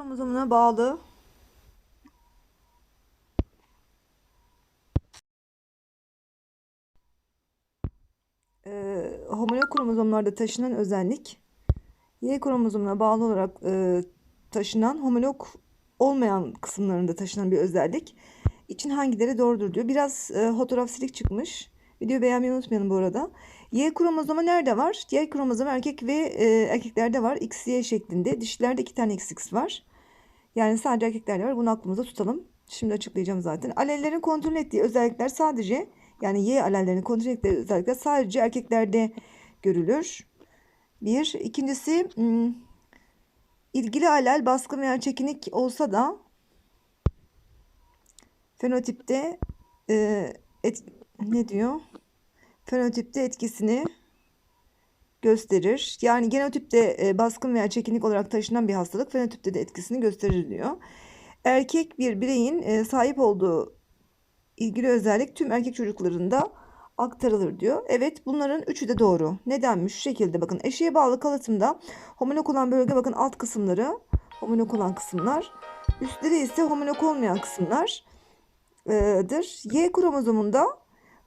kromozomuna bağlı e, homolog kromozomlarda taşınan özellik Y kromozomuna bağlı olarak e, taşınan homolog olmayan kısımlarında taşınan bir özellik için hangileri doğrudur diyor. Biraz e, fotoğraf silik çıkmış. Videoyu beğenmeyi unutmayalım bu arada. Y kromozomu nerede var? Y kromozomu erkek ve e, erkeklerde var. XY şeklinde. Dişilerde iki tane XX var. Yani sadece erkeklerde var. Bunu aklımızda tutalım. Şimdi açıklayacağım zaten. Alellerin kontrol ettiği özellikler sadece yani Y alellerini kontrol ettiği özellikler sadece erkeklerde görülür. Bir. İkincisi hmm, ilgili alel baskın veya çekinik olsa da fenotipte e, et, ne diyor? Fenotipte etkisini gösterir. Yani genotipte e, baskın veya çekinik olarak taşınan bir hastalık fenotipte de etkisini gösterir diyor. Erkek bir bireyin e, sahip olduğu ilgili özellik tüm erkek çocuklarında aktarılır diyor. Evet bunların üçü de doğru. Nedenmiş? Şu şekilde bakın eşeğe bağlı kalıtımda homolog olan bölge bakın alt kısımları homolog olan kısımlar. Üstleri ise homolog olmayan kısımlardır. Y kromozomunda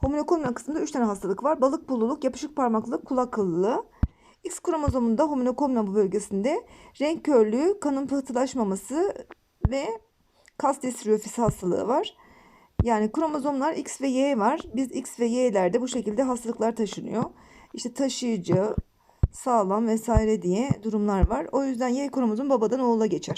homolog olmayan kısımda 3 tane hastalık var. Balık pulluluk, yapışık parmaklılık, kulak kıllılığı. X kromozomunda bu bölgesinde renk körlüğü, kanın pıhtılaşmaması ve kas distrofisi hastalığı var. Yani kromozomlar X ve Y var. Biz X ve Y'lerde bu şekilde hastalıklar taşınıyor. İşte taşıyıcı, sağlam vesaire diye durumlar var. O yüzden Y kromozom babadan oğula geçer.